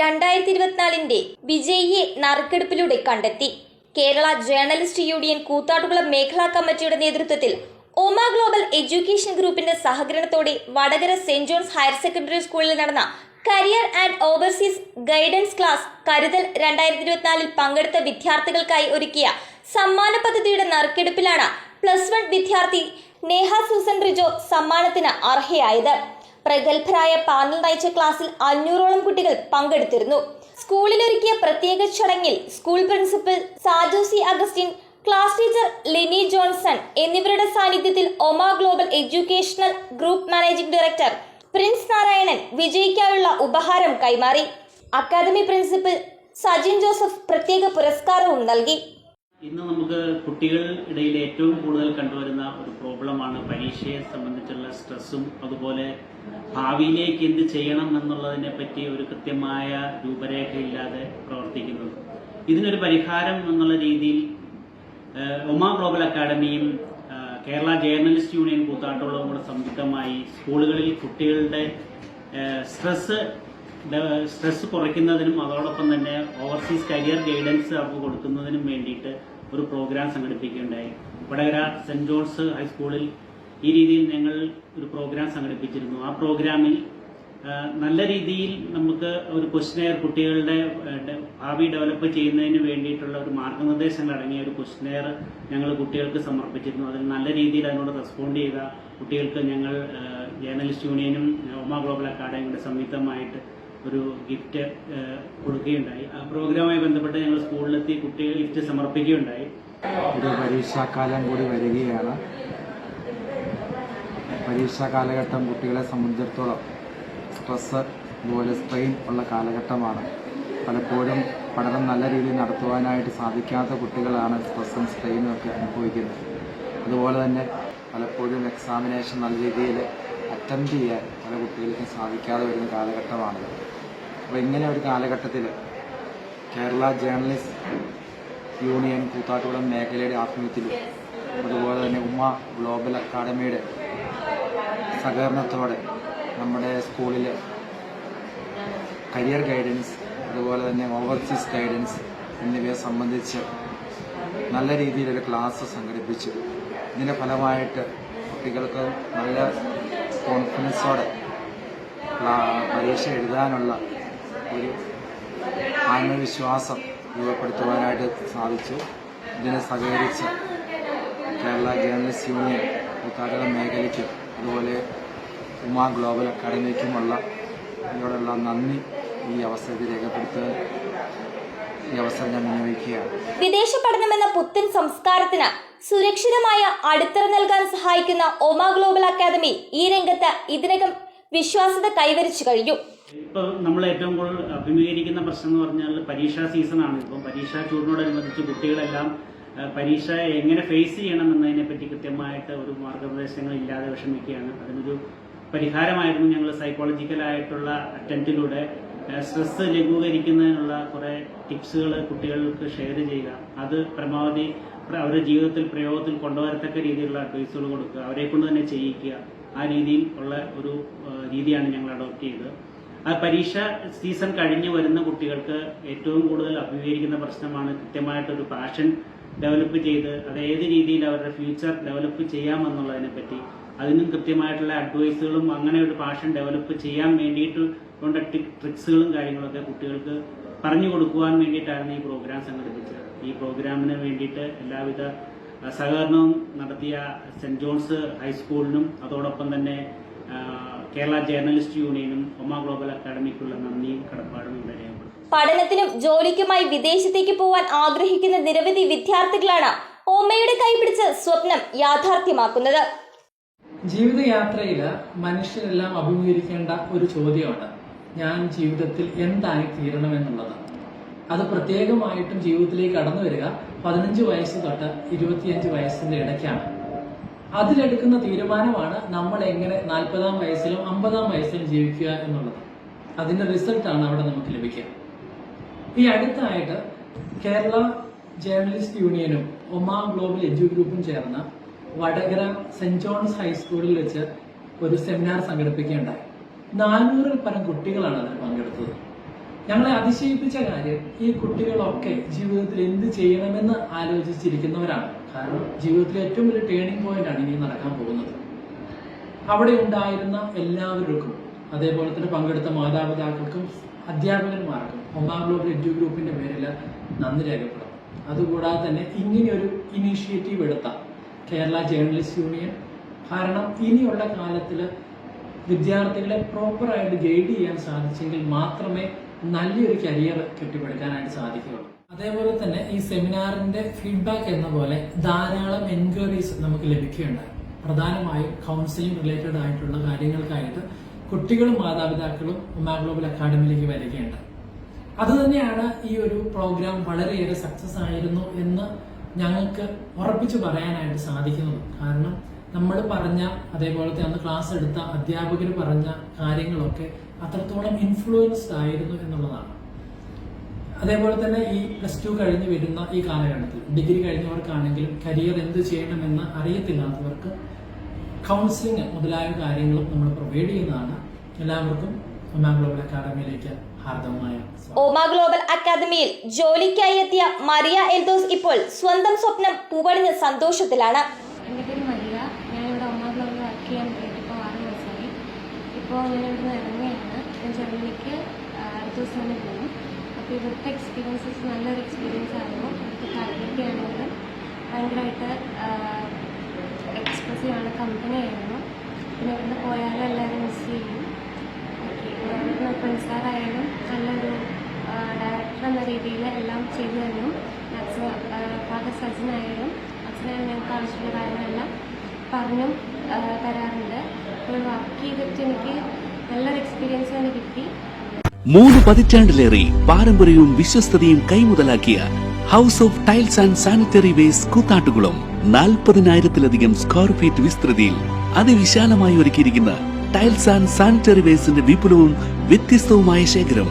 രണ്ടായിരത്തി ഇരുപത്തിനാലിന്റെ വിജയിയെ നറുക്കെടുപ്പിലൂടെ കണ്ടെത്തി. കേരള ജേർണലിസ്റ്റ് യൂണിയൻ കൂത്താട്ടുകുളം മേഖലാ കമ്മിറ്റിയുടെ നേതൃത്വത്തിൽ ഒമ ഗ്ലോബൽ എഡ്യൂക്കേഷൻ ഗ്രൂപ്പിന്റെ സഹകരണത്തോടെ Vadakara Saint Johns higher secondary സ്കൂളിൽ നടന്ന career and overseas guidance class കരുതൽ രണ്ടായിരത്തി ഇരുപത്തിനാലിൽ പങ്കെടുത്ത വിദ്യാർത്ഥികൾക്കായി ഒരുക്കിയ സമ്മാന പദ്ധതിയുടെ നറുക്കെടുപ്പിലാണ് പ്ലസ് വൺ വിദ്യാർത്ഥി നേഹ സൂസൻ റിജോ സമ്മാനത്തിന് അർഹയായത്. പ്രഗത്ഭരായ പാനൽ നയിച്ച ക്ലാസ്സിൽ അഞ്ഞൂറോളം കുട്ടികൾ പങ്കെടുത്തിരുന്നു. സ്കൂളിലൊരുക്കിയ പ്രത്യേക ചടങ്ങിൽ school principal Saju C Augustine class teacher Lini Johnson എന്നിവരുടെ സാന്നിധ്യത്തിൽ Oma global educational group managing director Prince Narayanan വിജയിക്കാനുള്ള ഉപഹാരം കൈമാറി. അക്കാദമി പ്രിൻസിപ്പൽ സജിൻ ജോസഫ് പ്രത്യേക പുരസ്കാരവും നൽകി. ഇന്ന് നമുക്ക് കുട്ടികൾ ഇടയിൽ ഏറ്റവും കൂടുതൽ കണ്ടുവരുന്ന ഒരു പ്രോബ്ലമാണ് പരീക്ഷയെ സംബന്ധിച്ചുള്ള സ്ട്രെസ്സും അതുപോലെ ഭാവിയിലേക്ക് എന്ത് ചെയ്യണം എന്നുള്ളതിനെ പറ്റി ഒരു കൃത്യമായ രൂപരേഖയില്ലാതെ പ്രവർത്തിക്കുന്നത്. ഇതിനൊരു പരിഹാരം എന്നുള്ള രീതിയിൽ ഒമാ ഗ്ലോബൽ അക്കാഡമിയും കേരള ജേർണലിസ്റ്റ് യൂണിയൻ കൂത്താട്ടോളവും കൂടെ സംയുക്തമായി സ്കൂളുകളിൽ കുട്ടികളുടെ സ്ട്രെസ് സ്ട്രെസ് കുറയ്ക്കുന്നതിനും അതോടൊപ്പം തന്നെ ഓവർസീസ് കരിയർ ഗൈഡൻസ് അവർക്ക് കൊടുക്കുന്നതിനും വേണ്ടിയിട്ട് ഒരു പ്രോഗ്രാം സംഘടിപ്പിക്കുകയുണ്ടായി. വടകര സെന്റ് ജോൺസ് ഹൈസ്കൂളിൽ ഈ രീതിയിൽ ഞങ്ങൾ ഒരു പ്രോഗ്രാം സംഘടിപ്പിച്ചിരുന്നു. ആ പ്രോഗ്രാമിൽ നല്ല രീതിയിൽ നമുക്ക് ഒരു ക്വസ്റ്റനെയർ കുട്ടികളുടെ ഭാവി ഡെവലപ്പ് ചെയ്യുന്നതിന് വേണ്ടിയിട്ടുള്ള ഒരു മാർഗനിർദ്ദേശങ്ങൾ അടങ്ങിയ ഒരു ക്വസ്റ്റനെയർ ഞങ്ങൾ കുട്ടികൾക്ക് സമർപ്പിച്ചിരുന്നു. അതിൽ നല്ല രീതിയിൽ അതിനോട് റെസ്പോണ്ട് ചെയ്ത കുട്ടികൾക്ക് ഞങ്ങൾ ജേർണലിസ്റ്റ് യൂണിയനും ഒമ ഗ്ലോബൽ അക്കാഡമിയുടെ സംയുക്തമായിട്ട് ഒരു ഗിഫ്റ്റ് കൊടുക്കുകയുണ്ടായി. ആ പ്രോഗ്രാമുമായി ബന്ധപ്പെട്ട് ഞങ്ങൾ സ്കൂളിലെത്തി കുട്ടികൾ ഗിഫ്റ്റ് സമർപ്പിക്കുകയുണ്ടായി. ഒരു പരീക്ഷാക്കാലം കൂടി വരികയാണ്. പരീക്ഷാ കാലഘട്ടം കുട്ടികളെ സംബന്ധിച്ചിടത്തോളം സ്ട്രെസ് അതുപോലെ സ്ട്രെയിൻ ഉള്ള കാലഘട്ടമാണ്. പലപ്പോഴും പഠനം നല്ല രീതിയിൽ നടത്തുവാനായിട്ട് സാധിക്കാത്ത കുട്ടികളാണ് സ്ട്രെസ്സും സ്ട്രെയിനും ഒക്കെ അനുഭവിക്കുന്നത്. അതുപോലെ തന്നെ പലപ്പോഴും എക്സാമിനേഷൻ നല്ല രീതിയിൽ അറ്റംപ്റ്റ് ചെയ്യാൻ പല കുട്ടികൾക്കും സാധിക്കാതെ വരുന്ന കാലഘട്ടമാണ് അപ്പോൾ ഇങ്ങനെ ഒരു കാലഘട്ടത്തിൽ കേരള ജേർണലിസ്റ്റ് യൂണിയൻ കൂത്താട്ടുകുളം മേഖലയുടെ ആഭിമുഖ്യത്തിലും അതുപോലെ തന്നെ ഉമ്മ ഗ്ലോബൽ അക്കാഡമിയുടെ സഹകരണത്തോടെ നമ്മുടെ സ്കൂളിൽ കരിയർ ഗൈഡൻസ് അതുപോലെ തന്നെ ഓവർസീസ് ഗൈഡൻസ് എന്നിവയെ സംബന്ധിച്ച് നല്ല രീതിയിലൊരു ക്ലാസ് സംഘടിപ്പിച്ചു. ഇതിന്റെ ഫലമായിട്ട് കുട്ടികൾക്ക് നല്ല കോൺഫിഡൻസോടെ പരീക്ഷ എഴുതാനുള്ള ഒരു ആത്മവിശ്വാസം രൂപപ്പെടുത്തുവാനായിട്ട് സാധിച്ചു. ഇതിനെ സഹകരിച്ച് കേരള ജേർണലിസ്റ്റ് യൂണിയൻ കൂത്താട്ടുകുളം മേഖലയ്ക്കും അതുപോലെ ഉമാ ഗ്ലോബൽ അക്കാഡമിക്കുമുള്ള ഇതിനോടുള്ള നന്ദി ഈ അവസരത്തിൽ രേഖപ്പെടുത്താൻ ഈ അവസരം ഞാൻ വിനിയോഗിക്കുകയാണ്. വിദേശ പഠനമെന്ന പുത്തൻ സംസ്കാരത്തിന് സുരക്ഷിതമായ അടിത്തറ നൽകാൻ സഹായിക്കുന്ന ഒമ ഗ്ലോബൽ അക്കാദമി ഈ രംഗത്ത് ഇതിനകം വിശ്വാസ്യത കൈവരിച്ചു കഴിഞ്ഞു. ഇപ്പോൾ നമ്മൾ ഏറ്റവും കൂടുതൽ അഭിമുഖീകരിക്കുന്ന പ്രശ്നം എന്ന് പറഞ്ഞാൽ പരീക്ഷാ സീസണാണ് ഇപ്പം പരീക്ഷാ ചൂടിനോടനുബന്ധിച്ച് കുട്ടികളെല്ലാം പരീക്ഷ എങ്ങനെ ഫേസ് ചെയ്യണം എന്നതിനെപ്പറ്റി കൃത്യമായിട്ട് ഒരു മാർഗനിർദ്ദേശങ്ങൾ ഇല്ലാതെ വിഷമിക്കുകയാണ്. അതിനൊരു പരിഹാരമായിരുന്നു ഞങ്ങൾ സൈക്കോളജിക്കലായിട്ടുള്ള അറ്റന്റിലൂടെ സ്ട്രെസ് ലഘൂകരിക്കുന്നതിനുള്ള കുറേ ടിപ്സുകൾ കുട്ടികൾക്ക് ഷെയർ ചെയ്യുക. അത് പരമാവധി അവരുടെ ജീവിതത്തിൽ പ്രയോഗത്തിൽ കൊണ്ടുവരത്തക്ക രീതിയിലുള്ള അഡ്വൈസുകൾ കൊടുക്കുക. അവരെ കൊണ്ട് തന്നെ ചെയ്യിക്കുക. ആ രീതിയിൽ ഉള്ള ഒരു രീതിയാണ് ഞങ്ങൾ അഡോപ്റ്റ് ചെയ്തത്. ആ പരീക്ഷ സീസൺ കഴിഞ്ഞ് വരുന്ന കുട്ടികൾക്ക് ഏറ്റവും കൂടുതൽ അഭിമുഖീകരിക്കുന്ന പ്രശ്നമാണ് കൃത്യമായിട്ടൊരു പാഷൻ ഡെവലപ്പ് ചെയ്ത് അത് ഏത് രീതിയിൽ അവരുടെ ഫ്യൂച്ചർ ഡെവലപ്പ് ചെയ്യാമെന്നുള്ളതിനെ പറ്റി. അതിനും കൃത്യമായിട്ടുള്ള അഡ്വൈസുകളും അങ്ങനെ ഒരു പാഷൻ ഡെവലപ്പ് ചെയ്യാൻ വേണ്ടിയിട്ട് കൊണ്ട ട്രിക്സുകളും കാര്യങ്ങളൊക്കെ കുട്ടികൾക്ക് പറഞ്ഞു കൊടുക്കുവാൻ വേണ്ടിയിട്ടായിരുന്നു ഈ പ്രോഗ്രാം സംഘടിപ്പിച്ചത്. ഈ പ്രോഗ്രാമിന് വേണ്ടിയിട്ട് എല്ലാവിധ സഹകരണവും നടത്തിയ സെന്റ് ജോൺസ് ഹൈസ്കൂളിനും അതോടൊപ്പം തന്നെ കേരള ജേർണലിസ്റ്റ് യൂണിയനും ഒമ ഗ്ലോബൽ അക്കാദമിക്കുള്ള നന്ദിയും കടപ്പാടും ഇവിടെ രേഖപ്പെടുത്തുന്നു. പഠനത്തിനും ജോലിക്കുമായി വിദേശത്തേക്ക് പോവാൻ ആഗ്രഹിക്കുന്ന നിരവധി വിദ്യാർത്ഥികളാണ് ഓമയുടെ കൈപിടിച്ച് സ്വപ്നം യാഥാർത്ഥ്യമാക്കുന്നത്. ജീവിതയാത്രയിൽ മനുഷ്യരെല്ലാം അഭിമുഖീകരിക്കേണ്ട ഒരു ചോദ്യമാണ്. ഞാൻ ജീവിതത്തിൽ എന്തായി തീരണം എന്നുള്ളത് അത് പ്രത്യേകമായിട്ടും ജീവിതത്തിലേക്ക് കടന്നു വരിക പതിനഞ്ച് വയസ്സ് തൊട്ട് ഇരുപത്തിയഞ്ച് വയസ്സിന്റെ ഇടയ്ക്കാണ്. അതിലെടുക്കുന്ന തീരുമാനമാണ് നമ്മൾ എങ്ങനെ നാൽപ്പതാം വയസ്സിലും അമ്പതാം വയസ്സിലും ജീവിക്കുക എന്നുള്ളത്. അതിന്റെ റിസൾട്ടാണ് അവിടെ നമുക്ക് ലഭിക്കുക. ഈ അടുത്തായിട്ട് കേരള ജേർണലിസ്റ്റ് യൂണിയനും ഒമാ ഗ്ലോബൽ എഡ്യു ഗ്രൂപ്പും ചേർന്ന് വടകര സെന്റ് ജോൺസ് ഹൈസ്കൂളിൽ വെച്ച് ഒരു സെമിനാർ സംഘടിപ്പിക്കുകയുണ്ടായി. നാനൂറിൽ പരം കുട്ടികളാണ് അതിൽ പങ്കെടുത്തത്. ഞങ്ങളെ അതിശയിപ്പിച്ച കാര്യം ഈ കുട്ടികളൊക്കെ ജീവിതത്തിൽ എന്ത് ചെയ്യണമെന്ന് ആലോചിച്ചിരിക്കുന്നവരാണ്. കാരണം ജീവിതത്തിലെ ഏറ്റവും വലിയ ടേണിംഗ് പോയിന്റ് ആണ് ഇനി നടക്കാൻ പോകുന്നത്. അവിടെ ഉണ്ടായിരുന്ന എല്ലാവർക്കും അതേപോലെ തന്നെ പങ്കെടുത്ത മാതാപിതാക്കൾക്കും അധ്യാപകന്മാർക്കും ഒന്നാം ഗ്ലോബൽ എഡ്യൂ ഗ്രൂപ്പിന്റെ പേരിൽ നന്ദി രേഖപ്പെടും അതുകൂടാതെ തന്നെ ഇങ്ങനെയൊരു ഇനീഷ്യേറ്റീവ് എടുത്ത കേരള ജേർണലിസ്റ്റ് യൂണിയൻ. കാരണം ഇനിയുള്ള കാലത്തിൽ വിദ്യാർത്ഥികളെ പ്രോപ്പറായിട്ട് ഗൈഡ് ചെയ്യാൻ സാധിച്ചെങ്കിൽ മാത്രമേ നല്ലൊരു കരിയർ കെട്ടിപ്പടുക്കാനായിട്ട് സാധിക്കുകയുള്ളൂ. അതേപോലെ തന്നെ ഈ സെമിനാറിന്റെ ഫീഡ്ബാക്ക് എന്ന പോലെ ധാരാളം എൻക്വയറീസ് നമുക്ക് ലഭിക്കുകയുണ്ടായി. പ്രധാനമായും കൗൺസിലിംഗ് റിലേറ്റഡ് ആയിട്ടുള്ള കാര്യങ്ങൾക്കായിട്ട് കുട്ടികളും മാതാപിതാക്കളും ഉമാ ഗ്ലോബൽ അക്കാഡമിയിലേക്ക് വരികയുണ്ടായി. അതുതന്നെയാണ് ഈ ഒരു പ്രോഗ്രാം വളരെയേറെ സക്സസ് ആയിരുന്നു എന്ന് ഞങ്ങൾക്ക് ഉറപ്പിച്ചു പറയാനായിട്ട് സാധിക്കുന്നത് കാരണം നമ്മൾ പറഞ്ഞ അതേപോലത്തെ അന്ന് ക്ലാസ് എടുത്ത അധ്യാപകർ പറഞ്ഞ കാര്യങ്ങളൊക്കെ അത്രത്തോളം ഇൻഫ്ലുവൻസ്ഡ് ആയിരുന്നു എന്നുള്ളതാണ്. അതേപോലെ തന്നെ ഈ പ്ലസ് ടു കഴിഞ്ഞ് വരുന്ന ഈ കാലഘട്ടത്തിൽ ഡിഗ്രി കഴിഞ്ഞവർക്കാണെങ്കിലും കരിയർ എന്ത് ചെയ്യണമെന്ന് അറിയത്തില്ലാത്തവർക്ക് കൗൺസിലിംഗ് മുതലായ കാര്യങ്ങളും നമ്മൾ പ്രൊവൈഡ് ചെയ്യുന്നതാണ്. എല്ലാവർക്കും ഒന്നാം ഗ്ലോബൽ അക്കാഡമിയിലേക്ക് ഹാർദവമായ. ഓമ ഗ്ലോബൽ അക്കാദമിയിൽ ജോലിക്കായി എത്തിയ മറിയ എൽദോസ് ഇപ്പോൾ സ്വന്തം സ്വപ്നം പൂവണിഞ്ഞ സന്തോഷത്തിലാണ്. എന്റെ പേര് മരിയ. ഞാനിവിടെ ഒമ ഗ്ലോബിൽ വർക്ക് ചെയ്യാൻ വേണ്ടി ഇപ്പോൾ ആറ് മാസമായി ഇപ്പോൾ ഞാൻ ഇവിടെ നിന്ന് ഇറങ്ങുകയാണ്. ഞാൻ ജർമ്മനിക്ക് അടുത്ത ദിവസം തന്നെ പോകും. അപ്പോൾ ഇവിടുത്തെ എക്സ്പീരിയൻസസ് നല്ലൊരു എക്സ്പീരിയൻസ് ആയിരുന്നു. ഇവിടുത്തെ കാര്യമൊക്കെ ആണെങ്കിലും ഭയങ്കരമായിട്ട് എക്സ്പ്രസീവാണ് കമ്പനി ആയിരുന്നു. പിന്നെ ഇവിടുന്ന് പോയാലും എല്ലാവരും മിസ് ചെയ്യും. ഓക്കെ ഇവിടുന്ന് നല്ലൊരു എന്ന രീതിയിൽ എല്ലാം ചെയ്തു തന്നു അച്ഛൻ ഫാദർ സജിനായാലും അച്ഛനായാലും ഞങ്ങൾക്ക് ആവശ്യമുള്ള കാര്യങ്ങളെല്ലാം പറഞ്ഞും തരാറുണ്ട്. അപ്പോൾ വർക്ക് ചെയ്തിട്ട് എനിക്ക് നല്ലൊരു എക്സ്പീരിയൻസ് തന്നെ കിട്ടി. മൂന്ന് പതിറ്റാണ്ടിലേറെ പാരമ്പര്യവും വിശ്വസ്തതയും കൈമുതലാക്കിയ house of tiles and sanitary wares Koothattukulam നാൽപ്പതിനായിരത്തിലധികം square feet വിസ്തൃതിയിൽ അതിവിശാലമായി ഒരുക്കിയിരിക്കുന്ന ടൈൽസ് ആൻഡ് സാനിറ്ററി വേസിന്റെ വിപുലവും വ്യത്യസ്തവുമായ ശേഖരം